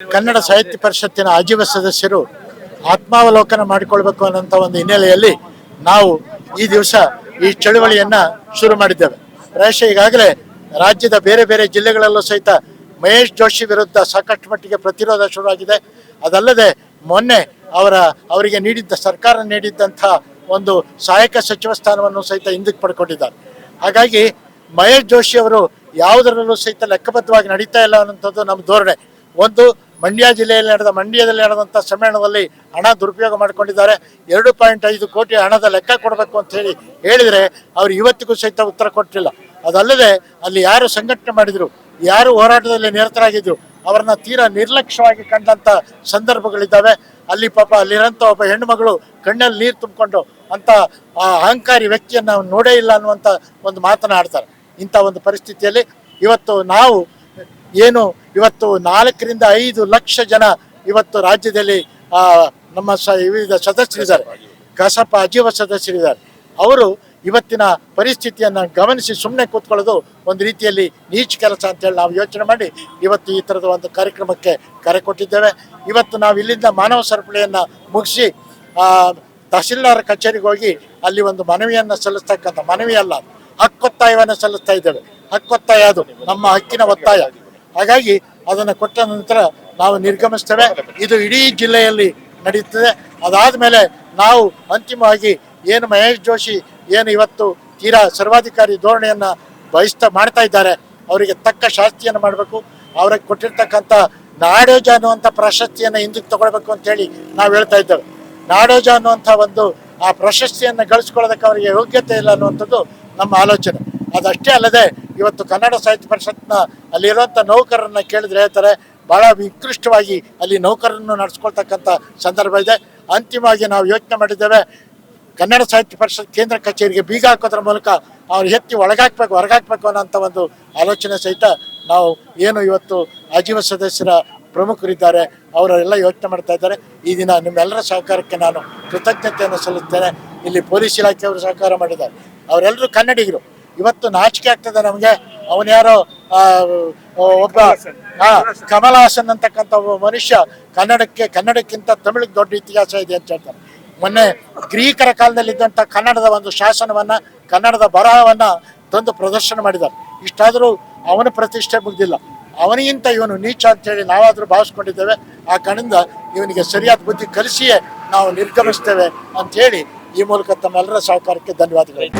ಕನ್ನಡ ಸಾಹಿತ್ಯ ಪರಿಷತ್ತಿನ ಆಜೀವ ಸದಸ್ಯರು ಆತ್ಮಾವಲೋಕನ ಮಾಡಿಕೊಳ್ಬೇಕು ಅನ್ನೋಂಥ ಒಂದು ಹಿನ್ನೆಲೆಯಲ್ಲಿ ನಾವು ಈ ದಿವಸ ಈ ಚಳುವಳಿಯನ್ನ ಶುರು ಮಾಡಿದ್ದೇವೆ. ಪ್ರಾಯಶಃ ಈಗಾಗಲೇ ರಾಜ್ಯದ ಬೇರೆ ಬೇರೆ ಜಿಲ್ಲೆಗಳಲ್ಲೂ ಸಹಿತ ಮಹೇಶ್ ಜೋಶಿ ವಿರುದ್ಧ ಸಾಕಷ್ಟು ಮಟ್ಟಿಗೆ ಪ್ರತಿರೋಧ ಶುರುವಾಗಿದೆ ಅದಲ್ಲದೆ ಮೊನ್ನೆ ಅವರ ಅವರಿಗೆ ನೀಡಿದ್ದ ಸರ್ಕಾರ ನೀಡಿದ್ದಂಥ ಒಂದು ಸಹಾಯಕ ಸಚಿವ ಸ್ಥಾನವನ್ನು ಸಹಿತ ಹಿಂದಕ್ಕೆ ಪಡ್ಕೊಂಡಿದ್ದಾರೆ. ಹಾಗಾಗಿ ಮಹೇಶ್ ಜೋಶಿ ಅವರು ಯಾವುದರಲ್ಲೂ ಸಹಿತ ಲೆಕ್ಕಬದ್ಧವಾಗಿ ನಡೀತಾ ಇಲ್ಲ ಅನ್ನೋಂಥದ್ದು ನಮ್ಮ ಧೋರಣೆ. ಒಂದು ಮಂಡ್ಯ ಜಿಲ್ಲೆಯಲ್ಲಿ ನಡೆದ, ಮಂಡ್ಯದಲ್ಲಿ ನಡೆದಂಥ ಸಮ್ಮೇಳನದಲ್ಲಿ ಹಣ ದುರುಪಯೋಗ ಮಾಡಿಕೊಂಡಿದ್ದಾರೆ. ಎರಡು ಪಾಯಿಂಟ್ ಐದು ಕೋಟಿ ಹಣದ ಲೆಕ್ಕ ಕೊಡಬೇಕು ಅಂತ ಹೇಳಿ ಹೇಳಿದರೆ ಅವ್ರು ಇವತ್ತಿಗೂ ಸಹಿತ ಉತ್ತರ ಕೊಟ್ಟಿಲ್ಲ. ಅದಲ್ಲದೆ ಅಲ್ಲಿ ಯಾರು ಸಂಘಟನೆ ಮಾಡಿದ್ರು, ಯಾರು ಹೋರಾಟದಲ್ಲಿ ನಿರತರಾಗಿದ್ರು, ಅವರನ್ನ ತೀರಾ ನಿರ್ಲಕ್ಷ್ಯವಾಗಿ ಕಂಡಂತ ಸಂದರ್ಭಗಳಿದ್ದಾವೆ. ಅಲ್ಲಿ ಪಾಪ ಅಲ್ಲಿರೋಂಥ ಒಬ್ಬ ಹೆಣ್ಣುಮಗಳು ಕಣ್ಣಲ್ಲಿ ನೀರು ತುಂಬಿಕೊಂಡು ಅಂತ ಆ ಅಹಂಕಾರಿ ವ್ಯಕ್ತಿಯನ್ನು ನೋಡೇ ಇಲ್ಲ ಅನ್ನುವಂಥ ಒಂದು ಮಾತನಾಡ್ತಾರೆ ಇಂಥ ಒಂದು ಪರಿಸ್ಥಿತಿಯಲ್ಲಿ. ಇವತ್ತು ನಾವು ಏನು ಇವತ್ತು ನಾಲ್ಕರಿಂದ ಐದು ಲಕ್ಷ ಜನ ಇವತ್ತು ರಾಜ್ಯದಲ್ಲಿ ನಮ್ಮ ಸ, ವಿವಿಧ ಸದಸ್ಯರಿದ್ದಾರೆ. ಕಸಪ ಅಜೀವ ಸದಸ್ಯರಿದ್ದಾರೆ. ಅವರು ಇವತ್ತಿನ ಪರಿಸ್ಥಿತಿಯನ್ನು ಗಮನಿಸಿ ಸುಮ್ಮನೆ ಕೂತ್ಕೊಳ್ಳೋದು ಒಂದು ರೀತಿಯಲ್ಲಿ ನೀಚ ಕೆಲಸ ಅಂತೇಳಿ ನಾವು ಯೋಚನೆ ಮಾಡಿ ಇವತ್ತು ಈ ಥರದ ಒಂದು ಕಾರ್ಯಕ್ರಮಕ್ಕೆ ಕರೆ ಕೊಟ್ಟಿದ್ದೇವೆ. ಇವತ್ತು ನಾವು ಇಲ್ಲಿಂದ ಮಾನವ ಸರಪಳಿಯನ್ನು ಮುಗಿಸಿ ತಹಸೀಲ್ದಾರ್ ಕಚೇರಿಗೆ ಹೋಗಿ ಅಲ್ಲಿ ಒಂದು ಮನವಿಯನ್ನು ಸಲ್ಲಿಸ್ತಕ್ಕಂಥ ಮನವಿ ಅಲ್ಲ. ಹಕ್ಕೊತ್ತಾಯವನ್ನು ಸಲ್ಲಿಸ್ತಾ ಇದ್ದೇವೆ. ಹಕ್ಕೊತ್ತಾಯ ಅದು, ನಮ್ಮ ಹಕ್ಕಿನ ಒತ್ತಾಯ. ಹಾಗಾಗಿ ಅದನ್ನು ಕೊಟ್ಟ ನಂತರ ನಾವು ನಿರ್ಗಮಿಸ್ತೇವೆ. ಇದು ಇಡೀ ಜಿಲ್ಲೆಯಲ್ಲಿ ನಡೆಯುತ್ತದೆ ಅದಾದ ಮೇಲೆ ನಾವು ಅಂತಿಮವಾಗಿ ಏನು ಮಹೇಶ್ ಜೋಶಿ, ಏನು ಇವತ್ತು ತೀರಾ ಸರ್ವಾಧಿಕಾರಿ ಧೋರಣೆಯನ್ನು ಬಯಸ್ತಾ ಮಾಡ್ತಾ ಇದ್ದಾರೆ, ಅವರಿಗೆ ತಕ್ಕ ಶಾಸ್ತಿಯನ್ನು ಮಾಡಬೇಕು. ಅವ್ರಿಗೆ ಕೊಟ್ಟಿರ್ತಕ್ಕಂಥ ನಾಡೋಜ ಅನ್ನುವಂಥ ಪ್ರಶಸ್ತಿಯನ್ನು ಹಿಂದಕ್ಕೆ ತಗೊಳ್ಬೇಕು ಅಂತೇಳಿ ನಾವು ಹೇಳ್ತಾ ಇದ್ದೇವೆ. ನಾಡೋಜ ಅನ್ನುವಂಥ ಒಂದು ಆ ಪ್ರಶಸ್ತಿಯನ್ನು ಗಳಿಸ್ಕೊಳ್ಳೋದಕ್ಕೆ ಅವರಿಗೆ ಯೋಗ್ಯತೆ ಇಲ್ಲ ಅನ್ನುವಂಥದ್ದು ನಮ್ಮ ಆಲೋಚನೆ. ಅದಷ್ಟೇ ಅಲ್ಲದೆ ಇವತ್ತು ಕನ್ನಡ ಸಾಹಿತ್ಯ ಪರಿಷತ್ನ ಅಲ್ಲಿರುವಂಥ ನೌಕರರನ್ನು ಕೇಳಿದ್ರೆ ಹೇಳ್ತಾರೆ, ಬಹಳ ವಿಕೃಷ್ಟವಾಗಿ ಅಲ್ಲಿ ನೌಕರನ್ನು ನಡೆಸ್ಕೊಳ್ತಕ್ಕಂಥ ಸಂದರ್ಭ ಇದೆ. ಅಂತಿಮವಾಗಿ ನಾವು ಯೋಚನೆ ಮಾಡಿದ್ದೇವೆ, ಕನ್ನಡ ಸಾಹಿತ್ಯ ಪರಿಷತ್ ಕೇಂದ್ರ ಕಚೇರಿಗೆ ಬೀಗ ಹಾಕೋದ್ರ ಮೂಲಕ ಅವ್ರು ಎತ್ತಿ ಒಳಗಾಕ್ಬೇಕು, ಹೊರಗಾಕ್ಬೇಕು ಅನ್ನೋಂಥ ಒಂದು ಆಲೋಚನೆ ಸಹಿತ ನಾವು ಏನು ಇವತ್ತು ಆಜೀವ ಸದಸ್ಯರ ಪ್ರಮುಖರಿದ್ದಾರೆ, ಅವರೆಲ್ಲ ಯೋಚನೆ ಮಾಡ್ತಾ ಇದ್ದಾರೆ. ಈ ದಿನ ನಿಮ್ಮೆಲ್ಲರ ಸಹಕಾರಕ್ಕೆ ನಾನು ಕೃತಜ್ಞತೆಯನ್ನು ಸಲ್ಲಿಸ್ತೇನೆ. ಇಲ್ಲಿ ಪೊಲೀಸ್ ಇಲಾಖೆಯವರು ಸಹಕಾರ ಮಾಡಿದ್ದಾರೆ. ಅವರೆಲ್ಲರೂ ಕನ್ನಡಿಗರು. ಇವತ್ತು ನಾಚಿಕೆ ಆಗ್ತದೆ ನಮಗೆ. ಅವನ್ಯಾರೋ ಒಬ್ಬ ಕಮಲ್ ಹಾಸನ್ ಅಂತಕ್ಕಂಥ ಒಬ್ಬ ಮನುಷ್ಯ ಕನ್ನಡಕ್ಕೆ, ಕನ್ನಡಕ್ಕಿಂತ ತಮಿಳಿಗೆ ದೊಡ್ಡ ಇತಿಹಾಸ ಇದೆ ಅಂತ ಹೇಳ್ತಾರೆ. ಮೊನ್ನೆ ಗ್ರೀಕರ ಕಾಲದಲ್ಲಿ ಇದ್ದಂಥ ಕನ್ನಡದ ಒಂದು ಶಾಸನವನ್ನ, ಕನ್ನಡದ ಬರಹವನ್ನ ತಂದು ಪ್ರದರ್ಶನ ಮಾಡಿದ್ದಾರೆ. ಇಷ್ಟಾದರೂ ಅವನ ಪ್ರತಿಷ್ಠೆ ಮುಗ್ದಿಲ್ಲ. ಅವನಿಗಿಂತ ಇವನು ನೀಚ ಅಂತೇಳಿ ನಾವಾದರೂ ಭಾವಿಸ್ಕೊಂಡಿದ್ದೇವೆ. ಆ ಕಣಿಂದ ಇವನಿಗೆ ಸರಿಯಾದ ಬುದ್ಧಿ ಕಲಿಸಿಯೇ ನಾವು ನಿರ್ಗಮಿಸ್ತೇವೆ ಅಂತೇಳಿ ಈ ಮೂಲಕ ತಮ್ಮೆಲ್ಲರ ಸಹಕಾರಕ್ಕೆ ಧನ್ಯವಾದಗಳು.